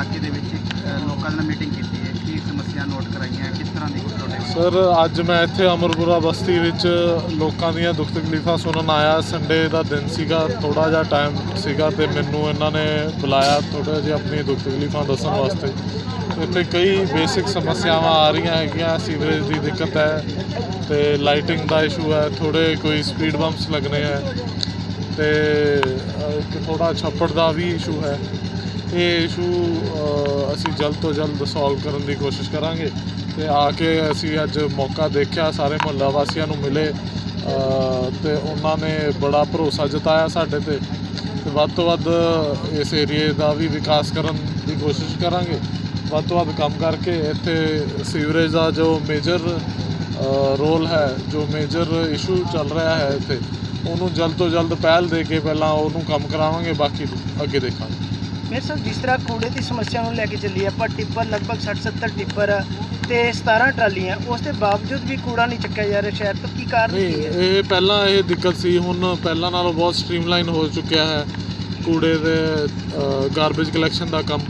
ਇਲਾਕੇ ਦੇ ਵਿੱਚ ਲੋਕਾਂ ਨਾਲ ਮੀਟਿੰਗ ਕੀਤੀ ਹੈ। ਕੀ ਸਮੱਸਿਆ ਨੋਟ ਕਰਾਈਆਂ? ਕਿਸ ਤਰ੍ਹਾਂ ਦੀ ਤੁਹਾਡੇ ਸਰ ਅੱਜ ਮੈਂ ਇੱਥੇ ਅਮਰਪੁਰਾ ਬਸਤੀ ਵਿੱਚ ਲੋਕਾਂ ਦੀਆਂ ਦੁੱਖ ਤਕਲੀਫਾਂ ਸੁਣਨ ਆਇਆ। ਸੰਡੇ ਦਾ ਦਿਨ ਸੀਗਾ ਥੋੜਾ ਜਿਹਾ ਟਾਈਮ ਸੀਗਾ ਤੇ ਮੈਨੂੰ ਇਹਨਾਂ ਨੇ ਬੁਲਾਇਆ ਥੋੜਾ ਜਿਹਾ ਆਪਣੀ ਦੁੱਖ ਤਕਲੀਫਾਂ ਦੱਸਣ ਵਾਸਤੇ। ਇੱਥੇ ਕਈ ਬੇਸਿਕ ਸਮੱਸਿਆਵਾਂ ਆ ਰਹੀਆਂ ਹੈਗੀਆਂ। ਸੀਵਰੇਜ ਦੀ ਦਿੱਕਤ ਹੈ ਤੇ ਲਾਈਟਿੰਗ ਦਾ ਇਸ਼ੂ ਹੈ। ਥੋੜੇ ਕੋਈ ਸਪੀਡ ਬੰਪਸ ਲੱਗਨੇ ਆ ਤੇ ਇੱਕ ਥੋੜਾ ਛੱਪੜ ਦਾ ਵੀ ਇਸ਼ੂ ਹੈ। ਇਹ ਇਸ਼ੂ ਅਸੀਂ ਜਲਦ ਤੋਂ ਜਲਦ ਸੋਲਵ ਕਰਨ ਦੀ ਕੋਸ਼ਿਸ਼ ਕਰਾਂਗੇ ਤੇ ਆ ਕੇ ਅਸੀਂ ਅੱਜ ਮੌਕਾ ਦੇਖਿਆ ਸਾਰੇ ਮੁਹੱਲਾ ਵਾਸੀਆਂ ਨੂੰ ਮਿਲੇ ਅ, ਤੇ ਉਹਨਾਂ ਨੇ ਬੜਾ ਭਰੋਸਾ ਜਤਾਇਆ ਸਾਡੇ ਤੇ। ਤੇ ਵੱਧ ਤੋਂ ਵੱਧ ਇਸ ਏਰੀਏ ਦਾ ਵੀ ਵਿਕਾਸ ਕਰਨ ਦੀ ਕੋਸ਼ਿਸ਼ ਕਰਾਂਗੇ। ਵੱਧ ਤੋਂ ਵੱਧ ਕੰਮ ਕਰਕੇ ਇੱਥੇ ਸੀਵਰੇਜ ਦਾ ਜੋ ਮੇਜਰ ਰੋਲ ਹੈ ਜੋ ਮੇਜਰ ਇਸ਼ੂ ਚੱਲ ਰਿਹਾ ਹੈ ਇੱਥੇ ਉਹਨੂੰ ਜਲਦ ਤੋਂ ਜਲਦ ਪਹਿਲ ਦੇ ਕੇ ਪਹਿਲਾਂ ਉਹਨੂੰ ਕੰਮ ਕਰਾਵਾਂਗੇ ਬਾਕੀ ਅੱਗੇ ਦੇਖਾਂਗੇ। ਮੇਰੇ ਸਾਹਿਬ ਜਿਸ ਤਰ੍ਹਾਂ ਕੂੜੇ ਦੀ ਸਮੱਸਿਆ ਨੂੰ ਲੈ ਕੇ ਚੱਲੀ ਆਪਾਂ ਟਿੱਪਰ ਲਗਭਗ 60 70 ਟਿੱਪਰ ਤੇ 17 ਟਰਾਲੀਆਂ ਉਸ ਦੇ ਬਾਵਜੂਦ ਵੀ ਕੂੜਾ ਨਹੀਂ ਚੱਕਿਆ ਜਾ ਰਿਹਾ ਸ਼ਹਿਰ ਤੋਂ ਕੀ ਕਾਰਨ ਕੀ ਹੈ? ਇਹ ਪਹਿਲਾਂ ਇਹ ਦਿੱਕਤ ਸੀ ਹੁਣ ਪਹਿਲਾਂ ਨਾਲੋਂ ਬਹੁਤ ਸਟ੍ਰੀਮਲਾਈਨ ਹੋ ਚੁੱਕਿਆ ਹੈ ਕੂੜੇ ਦੇ ਗਾਰਬੇਜ ਕਲੈਕਸ਼ਨ ਦਾ ਕੰਮ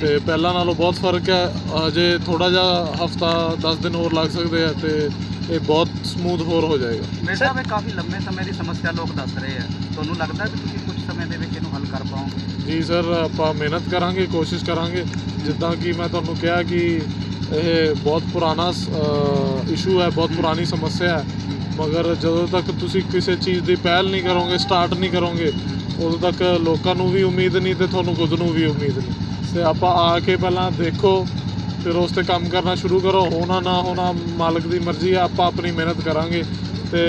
ਤੇ ਪਹਿਲਾਂ ਨਾਲੋਂ ਬਹੁਤ ਫ਼ਰਕ ਹੈ ਅਜੇ ਥੋੜਾ ਜਿਹਾ ਹਫਤਾ 10 ਦਿਨ ਹੋਰ ਲੱਗ ਸਕਦੇ ਆ ਤੇ ਇਹ ਬਹੁਤ ਸਮੂਥ ਹੋਰ ਹੋ ਜਾਏਗਾ। ਮੇਰੇ ਸਾਹਿਬ ਇਹ ਕਾਫੀ ਲੰਮੇ ਸਮੇਂ ਦੀ ਸਮੱਸਿਆ ਲੋਕ ਦੱਸ ਰਹੇ ਆ। ਤੁਹਾਨੂੰ ਲੱਗਦਾ ਕਿ ਤੁਸੀਂ ਕੁਝ ਸਮੇਂ ਦੇ ਵਿੱਚ ਇਹਨੂੰ ਹੱਲ ਕਰ ਪਾਓਗੇ? ਜੀ ਸਰ ਆਪਾਂ ਮਿਹਨਤ ਕਰਾਂਗੇ ਕੋਸ਼ਿਸ਼ ਕਰਾਂਗੇ। ਜਿੱਦਾਂ ਕਿ ਮੈਂ ਤੁਹਾਨੂੰ ਕਿਹਾ ਕਿ ਇਹ ਬਹੁਤ ਪੁਰਾਣਾ ਇਸ਼ੂ ਹੈ ਬਹੁਤ ਪੁਰਾਣੀ ਸਮੱਸਿਆ ਹੈ। ਮਗਰ ਜਦੋਂ ਤੱਕ ਤੁਸੀਂ ਕਿਸੇ ਚੀਜ਼ ਦੀ ਪਹਿਲ ਨਹੀਂ ਕਰੋਗੇ ਸਟਾਰਟ ਨਹੀਂ ਕਰੋਗੇ ਉਦੋਂ ਤੱਕ ਲੋਕਾਂ ਨੂੰ ਵੀ ਉਮੀਦ ਨਹੀਂ ਤੇ ਤੁਹਾਨੂੰ ਖੁਦ ਨੂੰ ਵੀ ਉਮੀਦ ਨਹੀਂ। ਤੇ ਆਪਾਂ ਆ ਕੇ ਪਹਿਲਾਂ ਦੇਖੋ ਫਿਰ ਉਸ ਤੇ ਕੰਮ ਕਰਨਾ ਸ਼ੁਰੂ ਕਰੋ। ਹੋਣਾ ਨਾ ਹੋਣਾ ਮਾਲਕ ਦੀ ਮਰਜ਼ੀ ਹੈ ਆਪਾਂ ਆਪਣੀ ਮਿਹਨਤ ਕਰਾਂਗੇ ਤੇ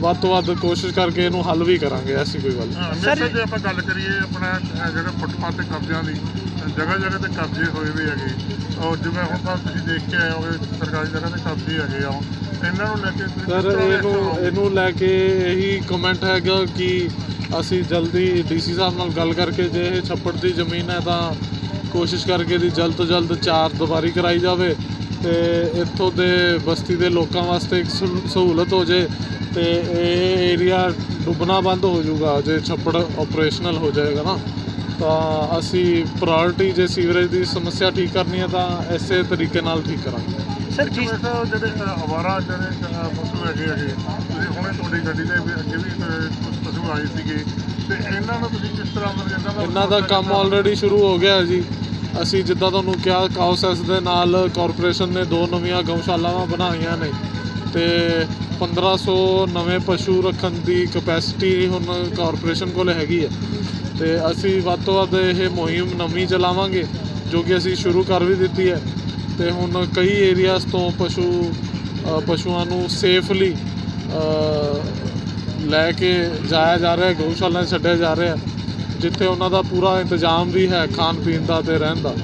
ਵੱਧ ਤੋਂ ਵੱਧ ਕੋਸ਼ਿਸ਼ ਕਰਕੇ ਇਹਨੂੰ ਹੱਲ ਵੀ ਕਰਾਂਗੇ ਐਸੀ ਕੋਈ ਗੱਲ ਨਹੀਂ। ਵੈਸੇ ਜੇ ਆਪਾਂ ਗੱਲ ਕਰੀਏ ਆਪਣਾ ਜਿਹੜਾ ਫੁੱਟਪਾਥ ਤੇ ਕਬਜ਼ਿਆਂ ਦੀ ਜਗ੍ਹਾ ਜਗ੍ਹਾ ਤੇ ਕਬਜ਼ੇ ਹੋਏ ਵੀ ਹੈਗੇ। ਔਰ ਜਿਵੇਂ ਹੁਣ ਤਾਂ ਤੁਸੀਂ ਦੇਖ ਕੇ ਆਏ ਹੋਗੇ ਸਰਕਾਰੀ ਜਗ੍ਹਾ ਤੇ ਕਬਜ਼ੇ ਹੈਗੇ ਆ ਇਹਨਾਂ ਨੂੰ ਲੈ ਕੇ ਸਰ ਇਹਨੂੰ ਇਹਨੂੰ ਲੈ ਕੇ ਇਹੀ ਕਮੈਂਟ ਹੈਗਾ ਕਿ ਅਸੀਂ ਜਲਦੀ ਡੀਸੀ ਸਾਹਿਬ ਨਾਲ ਗੱਲ ਕਰਕੇ ਜੇ ਇਹ ਛੱਪੜ ਦੀ ਜ਼ਮੀਨ ਹੈ ਤਾਂ ਕੋਸ਼ਿਸ਼ ਕਰਕੇ ਦੀ ਜਲਦ ਤੋਂ ਜਲਦ ਚਾਰ ਦੁਬਾਰੀ ਕਰਾਈ ਜਾਵੇ ਤੇ ਇੱਥੋਂ ਦੇ ਬਸਤੀ ਦੇ ਲੋਕਾਂ ਵਾਸਤੇ ਇੱਕ ਸਹੂ- ਸਹੂਲਤ ਹੋ ਜੇ ਤੇ ਇਹ ਏਰੀਆ ਡੁੱਬਣਾ ਬੰਦ ਹੋ ਜਾਊਗਾ ਜੇ ਛੱਪੜ ਆਪਰੇਸ਼ਨਲ ਹੋ ਜਾਏਗਾ ਨਾ। ਤਾਂ ਅਸੀਂ ਪ੍ਰਾਇੋਰਟੀ ਜੇ ਸੀਵਰੇਜ ਦੀ ਸਮੱਸਿਆ ਠੀਕ ਕਰਨੀ ਹੈ ਤਾਂ ਐਸੇ ਤਰੀਕੇ ਨਾਲ ਠੀਕ ਕਰਾਂਗੇ। ਸਰ ਵੈਸੇ ਜਿਹੜੇ ਅਵਾਰਾ ਜਿਹੜੇ ਪਸ਼ੂ ਹੈਗੇ ਹੈਗੇ ਤੁਸੀਂ ਹੁਣੇ ਤੁਹਾਡੀ ਗੱਡੀ ਦੇ ਅੱਗੇ ਵੀ ਪਸ਼ੂ ਆਏ ਸੀਗੇ ਤੇ ਇਹਨਾਂ ਨੂੰ ਤੁਸੀਂ ਕਿਸ ਤਰ੍ਹਾਂ ਮਤਲਬ ਇਹਨਾਂ ਦਾ ਕੰਮ ਆਲਰੇਡੀ ਸ਼ੁਰੂ ਹੋ ਗਿਆ ਜੀ। ਅਸੀਂ ਜਿੱਦਾਂ ਤੁਹਾਨੂੰ ਕਿਹਾ, ਕਾਉਸੈਸ ਦੇ ਨਾਲ ਕਾਰਪੋਰੇਸ਼ਨ ਨੇ ਦੋ ਨਵੀਆਂ ਗਊਸ਼ਾਲਾਵਾਂ ਬਣਾਈਆਂ ਨੇ ਤੇ 1500 ਨਵੇਂ ਪਸ਼ੂ ਰੱਖਣ ਦੀ ਕਪੈਸਿਟੀ ਹੁਣ ਕਾਰਪੋਰੇਸ਼ਨ ਕੋਲ ਹੈਗੀ ਹੈ। ਤੇ ਅਸੀਂ ਵੱਧ ਤੋਂ ਵੱਧ ਇਹ ਮੁਹਿੰਮ ਨਵੀਂ ਚਲਾਵਾਂਗੇ, ਜੋ ਕਿ ਅਸੀਂ ਸ਼ੁਰੂ ਕਰ ਵੀ ਦਿੱਤੀ ਹੈ। ਤੇ ਹੁਣ ਕਈ ਏਰੀਆਜ਼ ਤੋਂ ਪਸ਼ੂ ਪਸ਼ੂਆਂ ਨੂੰ ਸੇਫਲੀ ਲੈ ਕੇ ਜਾਇਆ ਜਾ ਰਿਹਾ ਗਊਸ਼ਾਲਾ ਛੱਡਿਆ ਜਾ ਰਿਹਾ ਜਿੱਥੇ ਉਹਨਾਂ ਦਾ ਪੂਰਾ ਇੰਤਜ਼ਾਮ ਵੀ ਹੈ ਖਾਣ ਪੀਣ ਦਾ ਤੇ ਰਹਿਣ ਦਾ।